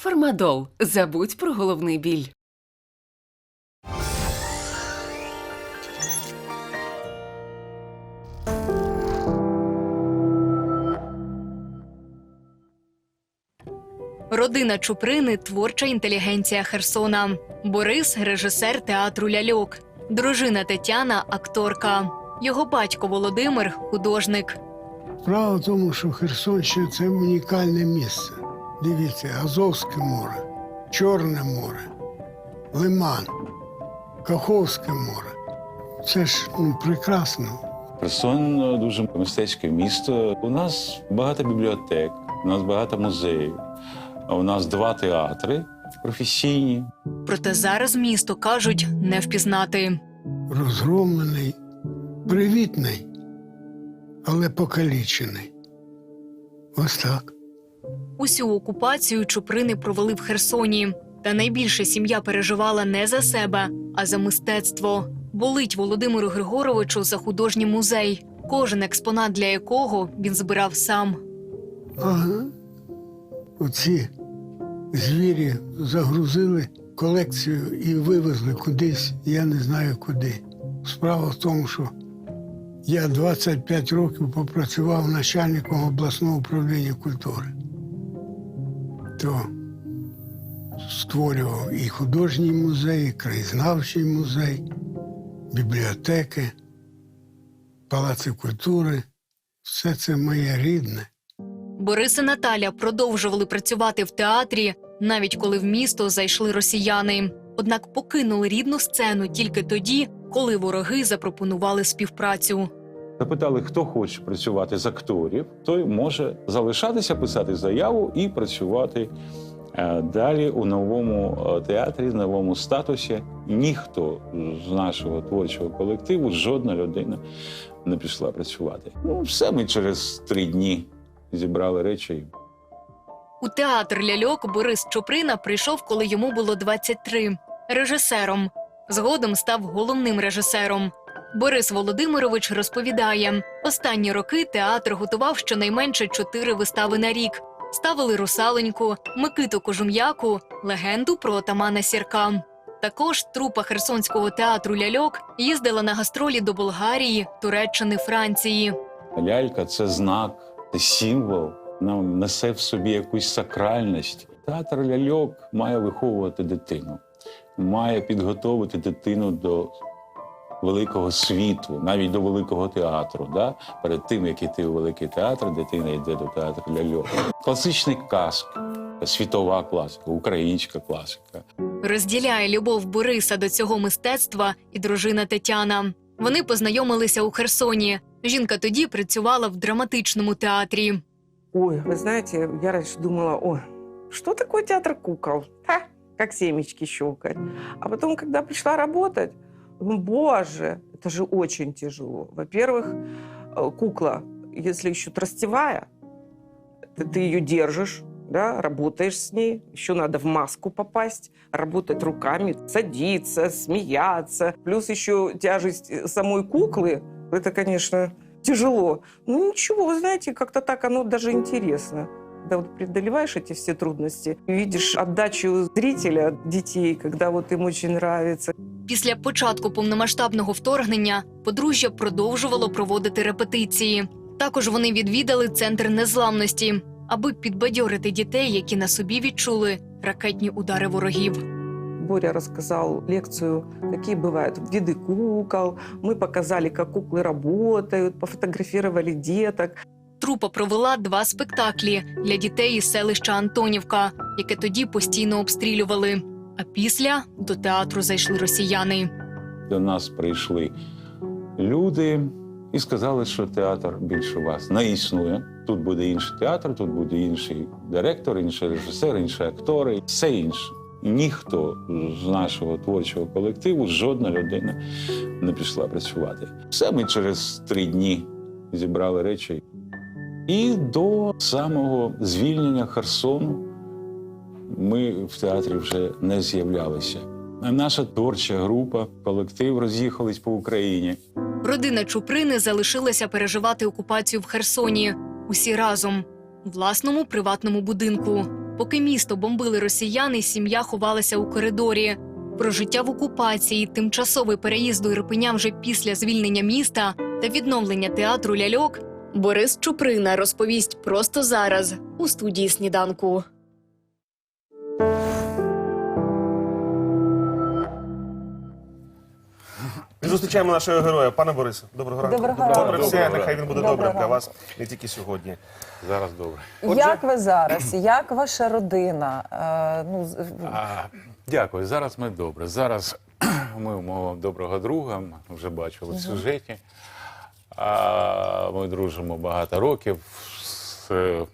Фармадол. Забудь про головний біль. Родина Чуприни творча інтелігенція Херсона. Борис режисер театру ляльок. Дружина Тетяна акторка. Його батько Володимир художник. Справа в тому, що Херсонщина це унікальне місце. Дивіться, Азовське море, Чорне море, Лиман, Каховське море. Це ж ну, прекрасно. Херсон е, дуже мистецьке місто. У нас багато бібліотек, у нас багато музеїв. а У нас два театри професійні. Проте зараз місто кажуть не впізнати. Розгромлений, привітний, але покалічений. Ось так. Усю окупацію Чуприни провели в Херсоні. Та найбільше сім'я переживала не за себе, а за мистецтво. Болить Володимиру Григоровичу за художній музей, кожен експонат для якого він збирав сам. Ага. Оці звірі загрузили колекцію і вивезли кудись, я не знаю куди. Справа в тому, що я 25 років попрацював начальником обласного управління культури. То створював і художній музей, і краєзнавчий музей, бібліотеки, палаци культури. Все це моє рідне. Борис і Наталя продовжували працювати в театрі, навіть коли в місто зайшли росіяни. Однак покинули рідну сцену тільки тоді, коли вороги запропонували співпрацю. Запитали, хто хоче працювати з акторів, той може залишатися, писати заяву і працювати е, далі у новому е, театрі, новому статусі. Ніхто з нашого творчого колективу, жодна людина не пішла працювати. Ну, все ми через три дні зібрали речі. У театр ляльок Борис Чуприна прийшов, коли йому було 23, режисером. Згодом став головним режисером. Борис Володимирович розповідає, останні роки театр готував щонайменше чотири вистави на рік. Ставили русаленьку, Микиту Кожум'яку, легенду про отамана Сірка. Також трупа Херсонського театру ляльок їздила на гастролі до Болгарії, Туреччини, Франції. Лялька це знак, це символ, вона несе в собі якусь сакральність. Театр ляльок має виховувати дитину, має підготовити дитину до великого світу, навіть до великого театру. Да? Перед тим, як іти у великий театр, дитина йде до театру ляльок. Класичний казка, світова класика, українська класика. Розділяє любов Бориса до цього мистецтва і дружина Тетяна. Вони познайомилися у Херсоні. Жінка тоді працювала в драматичному театрі. Ой, вы знаете, я раньше думала, ой, что такое театр кукол? Ха, как семечки щелкать. А потом, когда пришла работать, думаю, боже, это же очень тяжело. Во-первых, э, кукла, если еще тростевая, ты, ты ее держишь, да, работаешь с ней, еще надо в маску попасть, работать руками, садиться, смеяться. Плюс еще тяжесть э, самой куклы, это, конечно, тяжело. Ну ничего, вы знаете, как-то так оно даже интересно. Когда вот преодолеваешь эти все трудности, видишь отдачу зрителя, детей, когда вот им очень нравится. Після початку повномасштабного вторгнення подружжя продовжувало проводити репетиції. Також вони відвідали центр незламності, аби підбадьорити дітей, які на собі відчули ракетні удари ворогів. Боря рассказал лекцию, какие бывают виды кукол. Мы показали, как куклы работают, пофотографировали деток. Трупа провела два спектаклі для дітей із селища Антонівка, яке тоді постійно обстрілювали. А після до театру зайшли росіяни. До нас прийшли люди і сказали, що театр більше вас не існує. Тут буде інший театр, тут буде інший директор, інший режисер, інші актори, все інше. Ніхто з нашого творчого колективу, жодна людина не пішла працювати. Все ми через три дні зібрали речі. І до самого звільнення Херсону ми в театрі вже не з'являлися. Наша творча група, колектив роз'їхались по Україні. Родина Чуприни залишилася переживати окупацію в Херсоні. Усі разом у власному приватному будинку. Поки місто бомбили росіяни, сім'я ховалася у коридорі. Про життя в окупації, тимчасовий переїзд до Ірпеня вже після звільнення міста та відновлення театру ляльок Борис Чуприна розповість просто зараз у студії сніданку. Зустрічаємо нашого героя, пане Борисе. Доброго ранку. Доброго Добре ранку. все, Доброго нехай він буде Доброго добрим для ранку. вас не тільки сьогодні. Зараз добре. Як ви зараз? Як ваша родина? Е, ну, з- А, дякую. Зараз ми добре. Зараз ми у мого доброго друга ми вже бачили в сюжеті. А, ми дружимо багато років з е,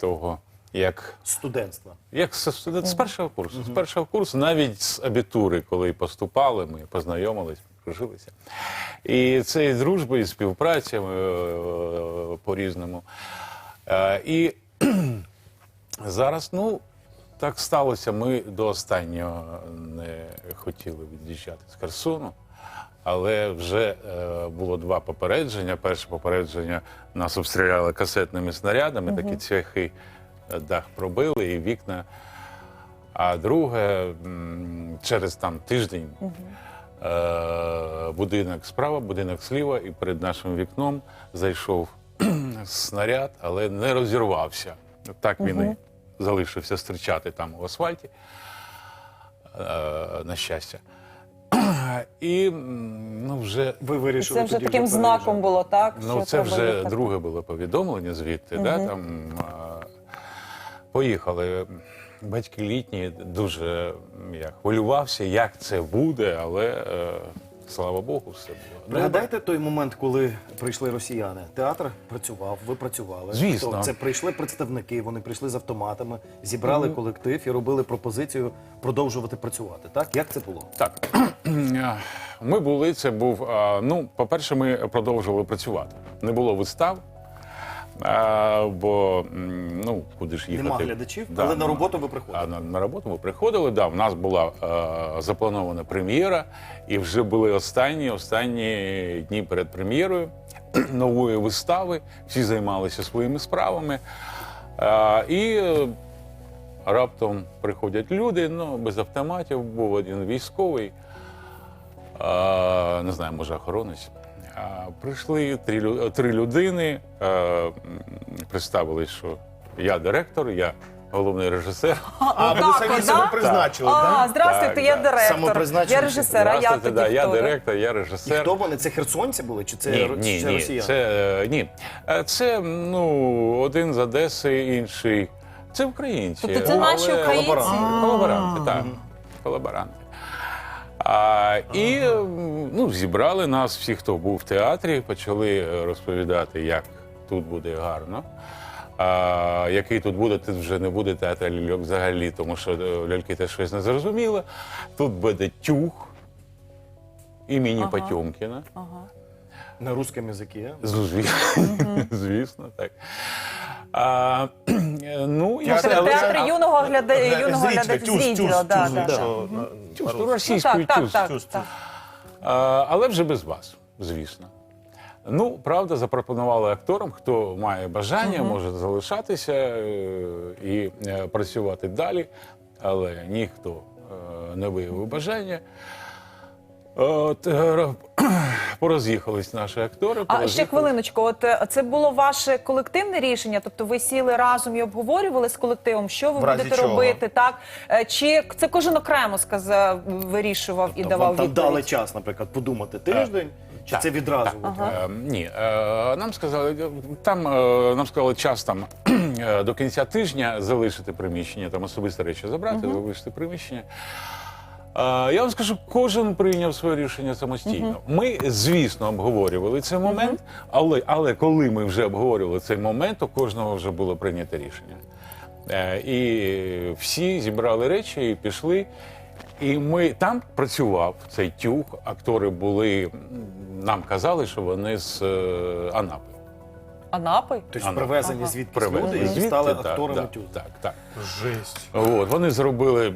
того, як Студентство. Як з, з- з першого курсу. З першого курсу, навіть з абітури, коли поступали, ми познайомились, дружилися. І це і дружба, і співпраця е, по-різному. Е, І зараз, ну, так сталося, ми до останнього не хотіли від'їжджати з Херсону. Але вже е, було два попередження. Перше попередження нас обстріляли касетними снарядами, такі цвяхи е, дах пробили і вікна. А друге, через там тиждень е, будинок справа, будинок зліва, і перед нашим вікном зайшов снаряд, але не розірвався. Так він і залишився стрічати там у асфальті, е, на щастя. І ну, вже Ви вирішили це вже тоді таким вже знаком було, так? Ну, що це вже їхати? друге було повідомлення звідти. Да, там, а, поїхали. Батьки літні дуже я хвилювався, як це буде, але е, слава Богу, все було. Пригадайте той момент, коли прийшли росіяни. Театр працював, ви працювали. Звісно. Хто? Це прийшли представники, вони прийшли з автоматами, зібрали колектив і робили пропозицію продовжувати працювати. Так як це було? Так, ми були, це був. а, Ну, по-перше, ми продовжували працювати. Не було вистав, а, бо ну, куди ж їхати. Нема глядачів, Да, але на нема. роботу ви приходили. А на, на роботу ми приходили. Да, в нас була е, запланована прем'єра, і вже були останні останні дні перед прем'єрою нової вистави. Всі займалися своїми справами. Е, і раптом приходять люди, ну, без автоматів, був один військовий, е, не знаю, може, охоронець. Прийшли три, три людини, е, м, що я директор, я головний режисер. А, ви самі себе да? призначили, А, здравствуйте, Так, я да. директор. Я режисер, а я тоді да, я директор, я І режисер. хто вони? Це херсонці були? Чи це, Ні, ро- ні, чи ні, росіяни? це е, ні. Е, Це ну один з Одеси, інший. Це українці. Тобто це наші українці? Колаборанти. Колаборанти, так. Колаборанти. А, і ну, зібрали нас, всі, хто був в театрі, почали е, розповідати, як тут буде гарно. А, який тут буде, тут вже не буде театр ляльок взагалі, тому що е, ляльки теж щось не зрозуміло. Тут буде тюг імені Ага. Потьомкіна. Ага. На русском язикі. Звісно, так. А, ну, і Театр- все, Це але- театр а- юного гляда... юного Зрителя, глядача, тюз, зрителя, тюз, да, тюз, да, да. що на- Тюз, ну, російською так, так, тюз. так, тюз, так. А, але вже без вас, звісно. Ну, правда, запропонували акторам, хто має бажання, може залишатися е, і е, працювати далі, але ніхто е, не виявив бажання. От, е, пороз'їхались наші актори. А ще хвилиночку, от е, це було ваше колективне рішення? Тобто ви сіли разом і обговорювали з колективом, що ви будете чого? робити, так? Е, Чи це кожен окремо сказав, вирішував і Тобто давав вам там відповідь? дали час, наприклад, подумати тиждень, чи Так, це відразу? так. от? Е, ні, е, нам сказали, там е, нам сказали час там е, до кінця тижня залишити приміщення, там особисті речі забрати, залишити приміщення. Я вам скажу, кожен прийняв своє рішення самостійно. Ми, звісно, обговорювали цей момент, але, але коли ми вже обговорювали цей момент, то кожного вже було прийнято рішення. Е, І всі зібрали речі і пішли. І ми там працював цей тюг. Актори були нам казали, що вони з е, Анапи. Анапи? Тобто Ага. привезені Ага. звідки Привезли люди, звідти, стали так, акторами так, тюз. Так, так. Жесть. От, вони зробили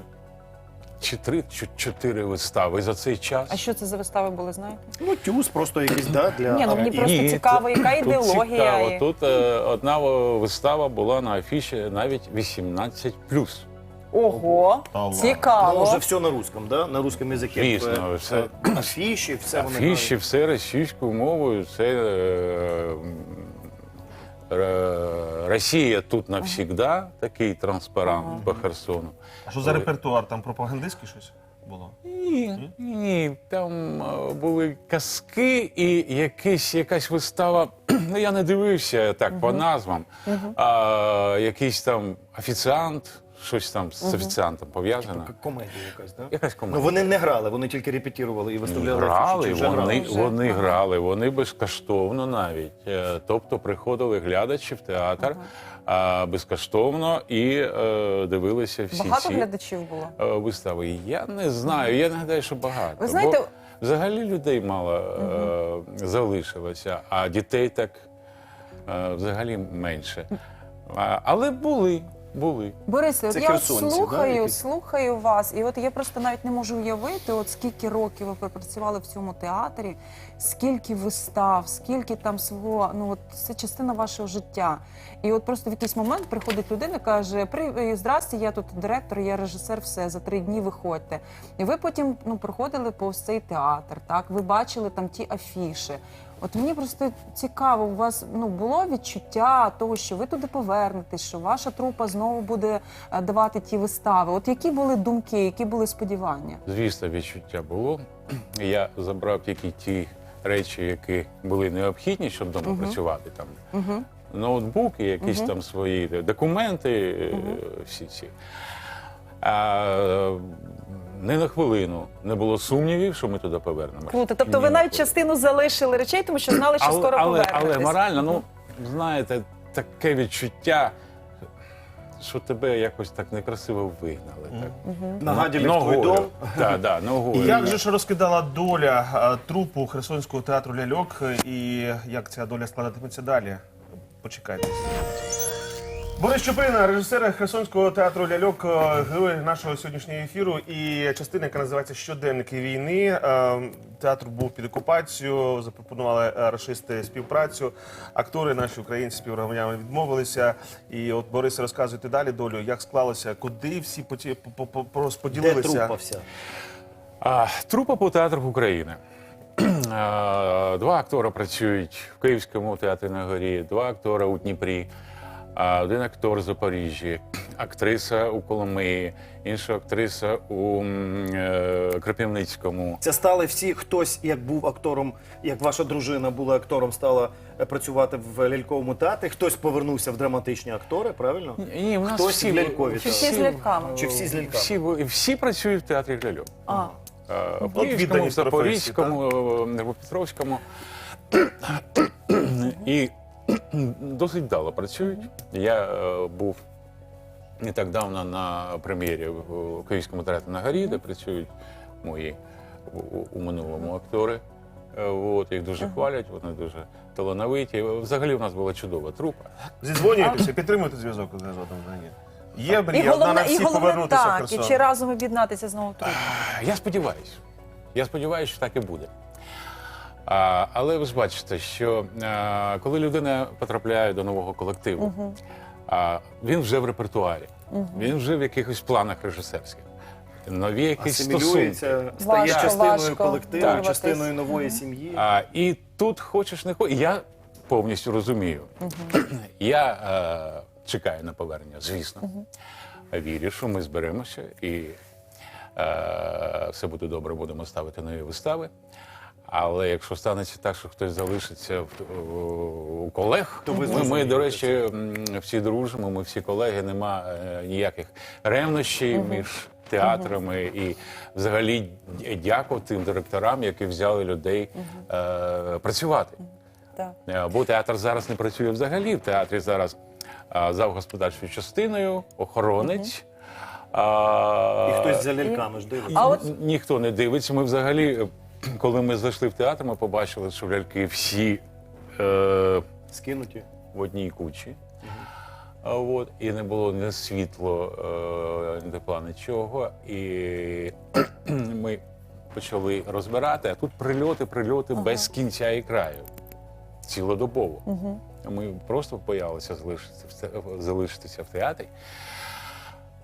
чи три, чи чотири вистави за цей час. А що це за вистави були, знаєте? Ну, тюз просто якийсь, да, для... Ні, ну мені просто Ні, цікаво, яка Тут ідеологія. цікаво. і- Тут е, одна вистава була на афіші навіть 18 Ого, Алло. Ну, цікаво. вже все на русском, да? На русском языке. Звісно, Е, все. е, Афіші, все вони Афіші, все російською мовою, це е, е, Росія тут навсігда, такий транспарант по Херсону. А що за репертуар? Там пропагандистське щось було? Ні, ні, там е, були казки і якийсь, якась вистава. Ну я не дивився так по назвам. А, якийсь там офіціант, щось там з офіціантом пов'язано. К- Комедія якась, да? Якась Ну вони не грали, вони тільки репетірували і виставляли Грали, вже вони, грали? вони грали, вони безкоштовно навіть. Е, Тобто приходили глядачі в театр а, безкоштовно і е, дивилися всі Багато ці глядачів було. е, вистави. Я не знаю, я нагадаю, що багато. Ви знаєте- Бо взагалі людей мало е, залишилося, а дітей так е, взагалі менше. А, але були, були. Борисе, от я от херсонці, да, слухаю, які? слухаю вас, і от я просто навіть не можу уявити, от скільки років ви пропрацювали в цьому театрі, скільки вистав, скільки там свого, ну от це частина вашого життя. І от просто в якийсь момент приходить людина, каже: При здрасте, я тут директор, я режисер, все за три дні виходьте. І ви потім ну проходили повз цей театр, так ви бачили там ті афіши. От мені просто цікаво, у вас ну було відчуття того, що ви туди повернетесь, що ваша трупа знову буде е, давати ті вистави. От які були думки, які були сподівання? Звісно, відчуття було. Я забрав тільки ті речі, які були необхідні, щоб вдома працювати там. Угу. Ноутбуки, якісь там свої документи, е, всі ці. А, не на хвилину не було сумнівів, що ми туди повернемося. Круто. Тобто ви Ні. навіть частину залишили речей, тому що знали, що але, скоро але, повернетесь. але морально, ну знаєте, таке відчуття, що тебе якось так некрасиво вигнали. Так. Нагадили в твій дом. Так, да, І ногою. як же ж розкидала доля е, трупу Херсонського театру ляльок, і як ця доля складатиметься далі? Почекайте. Борис Чуприна, режисер Херсонського театру ляльок, е, герой нашого сьогоднішнього ефіру. І частина, яка називається Щоденники війни. Е, Театр був під окупацією, запропонували е, рашисти співпрацю. Актори, наші українці співгромадяни відмовилися. І от Борис розказуйте далі долю, як склалося, куди всі поті- по- по- по- Де розподілилися. трупа вся? А, трупа по театрах України. Два актори працюють в Київському театрі на горі, два актори у Дніпрі, один актор в Запоріжжі, актриса у Коломиї, інша актриса у е, Кропивницькому. Це стали всі, хтось, як був актором, як ваша дружина була актором, стала е, працювати в ляльковому театрі, хтось повернувся в драматичні актори, правильно? Ні, в нас Хтось всі, в лялькові Чи всі з ляльками? Чи всі з ляльками? Всі, всі працюють в театрі ляльок. А, Е, В Київському, в Запорізькому, е, в Петровському. І досить вдало працюють. Я е, був не так давно на прем'єрі в Київському театрі на горі, де працюють мої у, у- у минулому актори. Е, От, їх дуже хвалять, вони дуже талановиті. Взагалі в нас була чудова трупа. Зідзвонюєтеся, підтримуєте зв'язок з Азотом Ні. Є і мрія одна на головне, і всі головне повернутися в так, і Херсон. чи разом об'єднатися знову тут. Я сподіваюся. Я сподіваюся, що так і буде. А, але ви ж бачите, що а, коли людина потрапляє до нового колективу, а, він вже в репертуарі, він вже в якихось планах режисерських. Нові якісь стосунки. Асимілюється, стає Важко, частиною важко колективу, вирватись. частиною нової сім'ї. А, і тут хочеш не хочеш. Я повністю розумію. Я е, чекаю на повернення, звісно. Вірю, що ми зберемося і е, все буде добре, будемо ставити нові вистави. Але якщо станеться так, що хтось залишиться в, у колег, То ви ми, ми, до речі, м, всі дружимо, ми всі колеги, нема е, ніяких ревнощів між театрами і взагалі д- дякую тим директорам, які взяли людей е, працювати. Так. Е, Бо театр зараз не працює взагалі. В театрі зараз е, зав господарчою частиною, охоронець. а, І хтось за ляльками ж дивиться. А от- ніхто не дивиться. Ми взагалі, коли ми зайшли в театр, ми побачили, що ляльки всі е, Скинуті. в одній кучі. А От, і не було ні світло, е, ні тепла, нічого. І ми почали розбирати, а тут прильоти, прильоти без кінця і краю. Цілодобово. Угу. Ми просто боялися залишитися, в залишитися в театрі.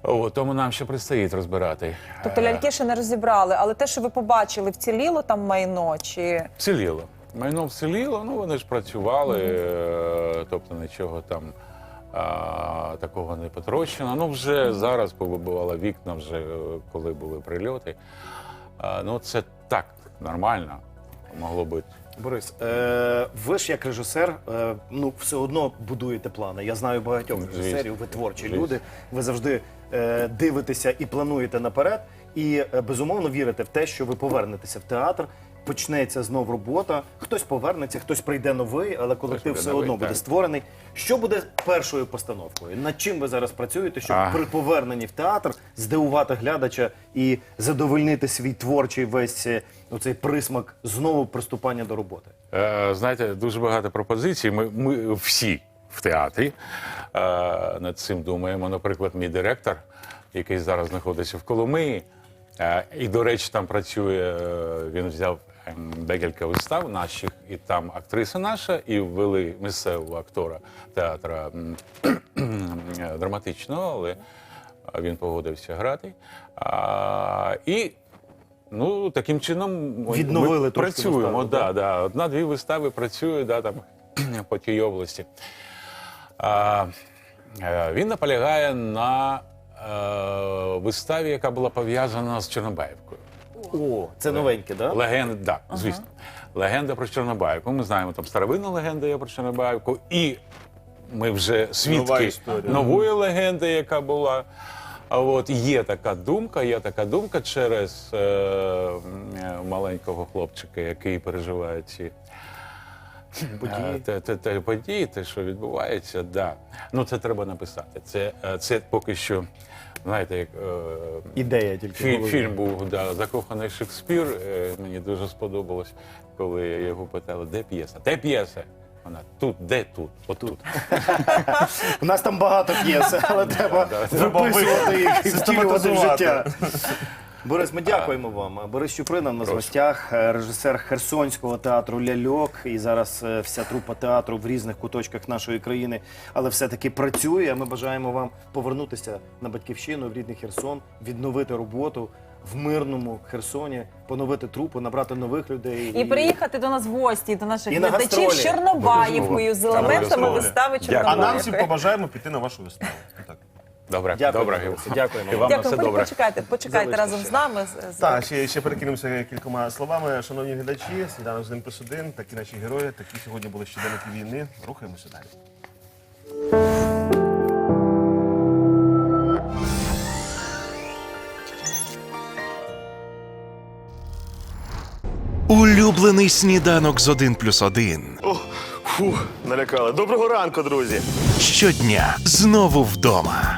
О, тому нам ще предстоїть розбирати. Тобто Е, ляльки ще не розібрали, але те, що ви побачили, вціліло там майно чи Вціліло. Майно вціліло, ну вони ж працювали, е, тобто нічого там а, такого не потрощено. Ну, вже зараз повибивало вікна, вже е, коли були прильоти. А, ну, це так, нормально могло бути. Борис, е, ви ж як режисер, е, ну все одно будуєте плани. Я знаю багатьох режисерів, ви творчі Звісно. люди. Ви завжди е, дивитеся і плануєте наперед, і е, безумовно вірите в те, що ви повернетеся в театр. Почнеться знов робота. Хтось повернеться, хтось прийде новий, але колектив все одно буде так. створений. Що буде першою постановкою? Над чим ви зараз працюєте, щоб А. при поверненні в театр здивувати глядача і задовольнити свій творчий весь е, оцей присмак знову приступання до роботи? Е, знаєте, дуже багато пропозицій. Ми, ми всі в театрі е, над цим думаємо. Наприклад, мій директор, який зараз знаходиться в Коломиї, е, і, до речі, там працює, е, він взяв декілька вистав наших, і там актриса наша, і ввели місцевого актора театра е, драматичного, але він погодився грати. А, і Ну, таким чином ми- Відновили ми трошки працюємо. виставу, да, так? да. Одна-дві вистави працюють да, там, по тій області. А, е, він наполягає на е, виставі, яка була пов'язана з Чорнобаївкою. О, це новеньке, да? Легенда, так, звісно. Легенда про Чорнобаївку. Ми знаємо, там старовинна легенда є про Чорнобаївку, і ми вже Нова свідки історія. нової легенди, яка була. А от є така думка, є така думка через е, м, е, маленького хлопчика, який переживає ці Події. е, те, те, те події, те, що відбувається, да. Ну це треба написати. Це, е, це поки що, знаєте, як е, Ідея тільки. в Фі- голові. Фільм був да, закоханий Шекспір. Мені дуже сподобалось, коли його питали, де п'єса? Де п'єса? Вона тут, де тут? Отут. У нас там багато п'єс, але треба Треба виписувати їх і втілювати в життя. Борис, ми дякуємо вам. Борис Чуприна в нас в гостях, е, режисер Херсонського театру Ляльок. І зараз е, вся трупа театру в різних куточках нашої країни, але все-таки працює. Ми бажаємо вам повернутися на батьківщину в рідний Херсон, відновити роботу в мирному Херсоні, поновити трупу, набрати нових людей. і приїхати до нас в гості, до наших глядачів з. Чорнобаївкою з елементами вистави Дякую. А нам всім побажаємо піти на вашу виставу. Так. Добре, Дякую, добре. Дякуємо І вам. на Дякую, все добре. почекайте, почекайте Залиште разом ще. з нами. з- з- Так, ще, ще перекинемося кількома словами. Шановні глядачі, сніданок з 1 плюс 1, такі наші герої, такі сьогодні були щоденники війни. Рухаємося далі. Улюблений сніданок з 1 плюс 1. Фух, налякали. Доброго ранку, друзі. Щодня знову вдома.